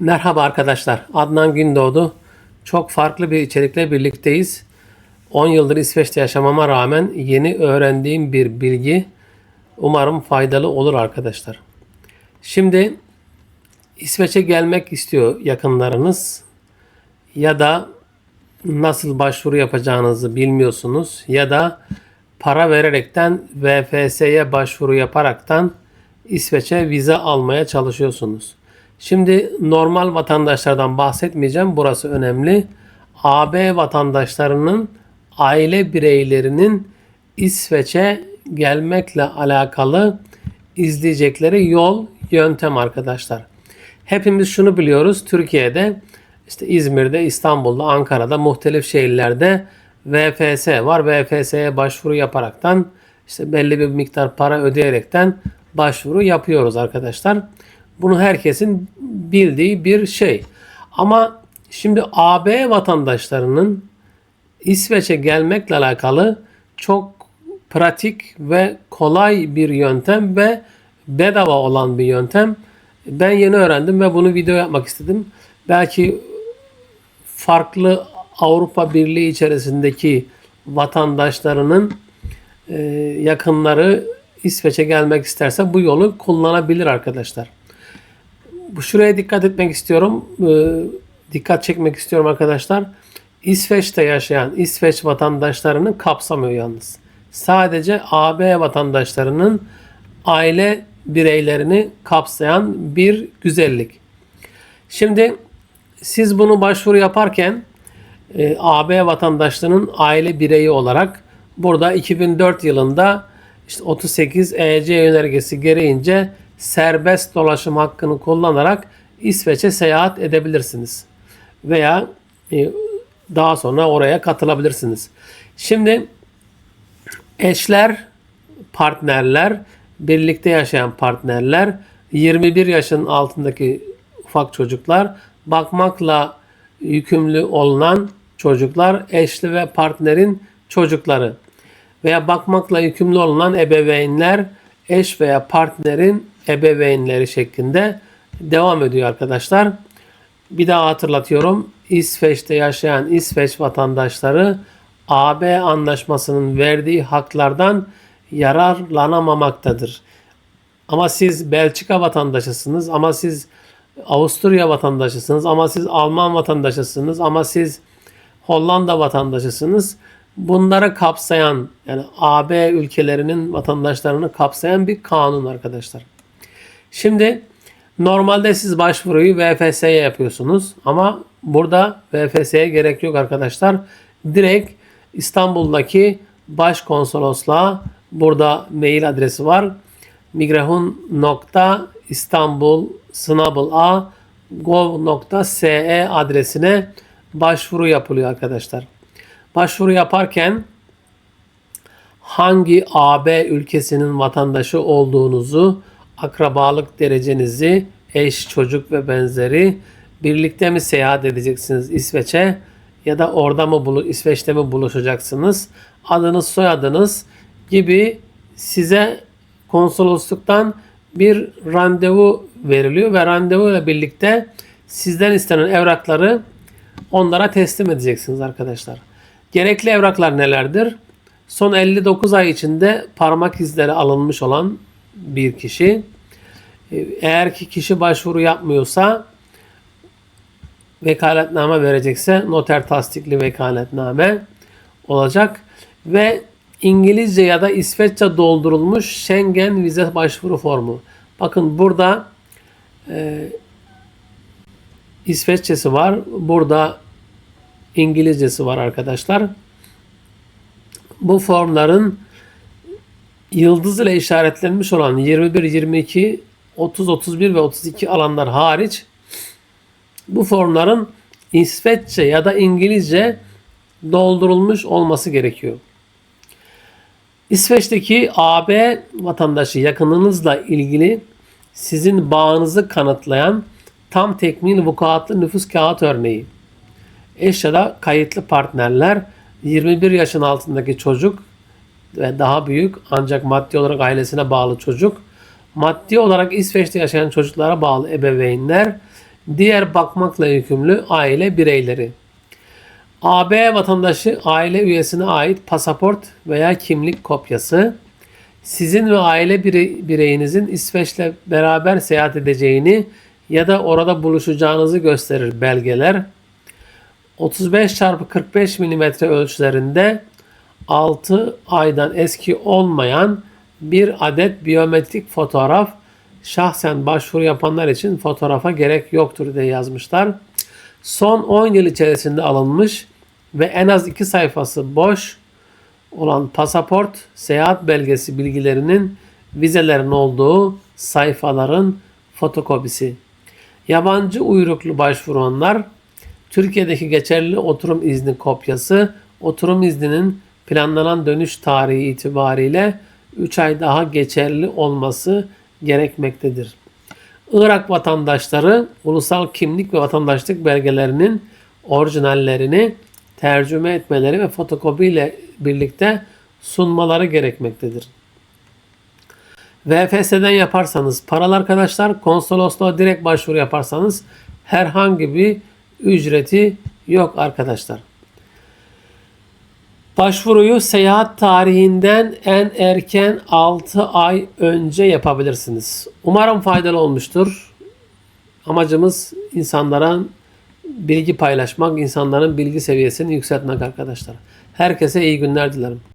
Merhaba arkadaşlar. Adnan Gündoğdu. Çok farklı bir içerikle birlikteyiz. 10 yıldır İsveç'te yaşamama rağmen yeni öğrendiğim bir bilgi umarım faydalı olur arkadaşlar. Şimdi İsveç'e gelmek istiyor yakınlarınız ya da nasıl başvuru yapacağınızı bilmiyorsunuz ya da para vererekten VFS'ye başvuru yaparaktan İsveç'e vize almaya çalışıyorsunuz. Şimdi normal vatandaşlardan bahsetmeyeceğim. Burası önemli. AB vatandaşlarının aile bireylerinin İsveç'e gelmekle alakalı izleyecekleri yol, yöntem arkadaşlar. Hepimiz şunu biliyoruz. Türkiye'de işte İzmir'de, İstanbul'da, Ankara'da, muhtelif şehirlerde VFS var. VFS'ye başvuru yaparaktan işte belli bir miktar para ödeyerekten başvuru yapıyoruz arkadaşlar. Bunu herkesin bildiği bir şey. Ama şimdi AB vatandaşlarının İsveç'e gelmekle alakalı çok pratik ve kolay bir yöntem ve bedava olan bir yöntem. Ben yeni öğrendim ve bunu video yapmak istedim. Belki farklı Avrupa Birliği içerisindeki vatandaşlarının e, yakınları İsveç'e gelmek isterse bu yolu kullanabilir arkadaşlar. Şuraya dikkat etmek istiyorum. E, dikkat çekmek istiyorum arkadaşlar. İsveç'te yaşayan İsveç vatandaşlarını kapsamıyor yalnız. Sadece AB vatandaşlarının aile bireylerini kapsayan bir güzellik. Şimdi siz bunu başvuru yaparken e, AB vatandaşlarının aile bireyi olarak burada 2004 yılında işte 38 EC yönergesi gereğince serbest dolaşım hakkını kullanarak İsveç'e seyahat edebilirsiniz. Veya e, daha sonra oraya katılabilirsiniz. Şimdi eşler, partnerler, birlikte yaşayan partnerler, 21 yaşın altındaki ufak çocuklar, bakmakla yükümlü olunan çocuklar, eşli ve partnerin çocukları veya bakmakla yükümlü olunan ebeveynler, eş veya partnerin ebeveynleri şeklinde devam ediyor arkadaşlar. Bir daha hatırlatıyorum. İsveç'te yaşayan İsveç vatandaşları AB anlaşmasının verdiği haklardan yararlanamamaktadır. Ama siz Belçika vatandaşısınız, ama siz Avusturya vatandaşısınız, ama siz Alman vatandaşısınız, ama siz Hollanda vatandaşısınız. Bunları kapsayan yani AB ülkelerinin vatandaşlarını kapsayan bir kanun arkadaşlar. Şimdi normalde siz başvuruyu VFS'ye yapıyorsunuz ama burada VFS'ye gerek yok arkadaşlar. Direkt İstanbul'daki başkonsolosluğa burada mail adresi var. migrahun.istanbul.gov.se adresine başvuru yapılıyor arkadaşlar. Başvuru yaparken hangi AB ülkesinin vatandaşı olduğunuzu, akrabalık derecenizi, eş, çocuk ve benzeri birlikte mi seyahat edeceksiniz İsveç'e ya da orada mı bulu İsveç'te mi buluşacaksınız? Adınız, soyadınız gibi size konsolosluktan bir randevu veriliyor ve randevu ile birlikte sizden istenen evrakları onlara teslim edeceksiniz arkadaşlar. Gerekli evraklar nelerdir? Son 59 ay içinde parmak izleri alınmış olan bir kişi. Eğer ki kişi başvuru yapmıyorsa vekaletname verecekse noter tasdikli vekaletname olacak ve İngilizce ya da İsveççe doldurulmuş Schengen vize başvuru formu. Bakın burada e, İsveççesi var. Burada İngilizcesi var arkadaşlar. Bu formların yıldız ile işaretlenmiş olan 21, 22, 30, 31 ve 32 alanlar hariç bu formların İsveççe ya da İngilizce doldurulmuş olması gerekiyor. İsveç'teki AB vatandaşı yakınınızla ilgili sizin bağınızı kanıtlayan tam tekmil vukuatlı nüfus kağıt örneği. Eş ya da kayıtlı partnerler 21 yaşın altındaki çocuk ve daha büyük ancak maddi olarak ailesine bağlı çocuk, maddi olarak İsveç'te yaşayan çocuklara bağlı ebeveynler Diğer bakmakla yükümlü aile bireyleri. AB vatandaşı aile üyesine ait pasaport veya kimlik kopyası, sizin ve aile birey- bireyinizin İsveç'le beraber seyahat edeceğini ya da orada buluşacağınızı gösterir belgeler, 35 çarpı 45 milimetre ölçülerinde 6 aydan eski olmayan bir adet biyometrik fotoğraf şahsen başvuru yapanlar için fotoğrafa gerek yoktur diye yazmışlar. Son 10 yıl içerisinde alınmış ve en az 2 sayfası boş olan pasaport, seyahat belgesi bilgilerinin vizelerin olduğu sayfaların fotokopisi. Yabancı uyruklu başvuranlar Türkiye'deki geçerli oturum izni kopyası, oturum izninin planlanan dönüş tarihi itibariyle 3 ay daha geçerli olması gerekmektedir. Irak vatandaşları ulusal kimlik ve vatandaşlık belgelerinin orijinallerini tercüme etmeleri ve fotokopi ile birlikte sunmaları gerekmektedir. VFS'den yaparsanız paralı arkadaşlar, konsolosluğa direkt başvuru yaparsanız herhangi bir ücreti yok arkadaşlar. Başvuruyu seyahat tarihinden en erken 6 ay önce yapabilirsiniz. Umarım faydalı olmuştur. Amacımız insanlara bilgi paylaşmak, insanların bilgi seviyesini yükseltmek arkadaşlar. Herkese iyi günler dilerim.